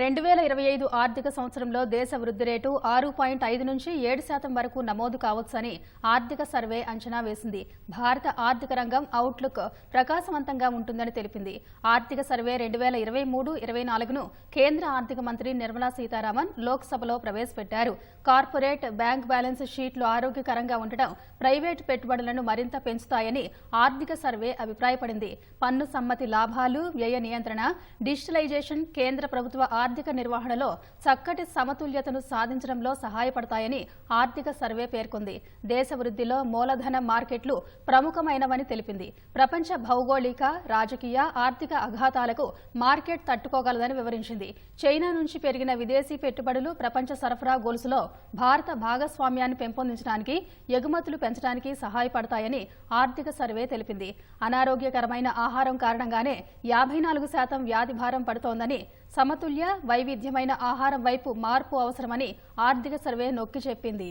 రెండు వేల ఇరవై ఐదు ఆర్థిక సంవత్సరంలో దేశ వృద్ధి రేటు ఆరు పాయింట్ ఐదు నుంచి ఏడు శాతం వరకు నమోదు కావచ్చని ఆర్థిక సర్వే అంచనా వేసింది. భారత ఆర్థిక రంగం అవుట్లుక్ ప్రకాశవంతంగా ఉంటుందని తెలిపింది. ఆర్థిక సర్వే రెండు వేల ఇరవై మూడు ఇరవై నాలుగును కేంద్ర ఆర్థిక మంత్రి నిర్మలా సీతారామన్ లోక్సభలో ప్రవేశపెట్టారు. కార్పొరేట్ బ్యాంక్ బ్యాలెన్స్ షీట్లు ఆరోగ్యకరంగా ఉండటం ప్రైవేటు పెట్టుబడులను మరింత పెంచుతాయని ఆర్థిక సర్వే అభిప్రాయపడింది. పన్ను సమ్మతి లాభాలు వ్యయ నియంత్రణ డిజిటలైజేషన్ కేంద్ర ప్రభుత్వ ఆర్థిక నిర్వహణలో చక్కటి సమతుల్యతను సాధించడంలో సహాయపడతాయని ఆర్థిక సర్వే పేర్కొంది. దేశ వృద్ధిలో మూలధన మార్కెట్లు ప్రముఖమైనవని తెలిపింది. ప్రపంచ భౌగోళిక రాజకీయ ఆర్థిక అఘాతాలకు మార్కెట్ తట్టుకోగలదని వివరించింది. చైనా నుంచి పెరిగిన విదేశీ పెట్టుబడులు ప్రపంచ సరఫరా గొలుసులో భారత భాగస్వామ్యాన్ని పెంపొందించడానికి ఎగుమతులు పెంచడానికి సహాయపడతాయని ఆర్థిక సర్వే తెలిపింది. అనారోగ్యకరమైన ఆహారం కారణంగానే యాభై నాలుగు శాతం వ్యాధి భారం పడుతోందని సమతుల్య వైవిధ్యమైన ఆహారం వైపు మార్పు అవసరమని ఆర్థిక సర్వే నొక్కి చెప్పింది.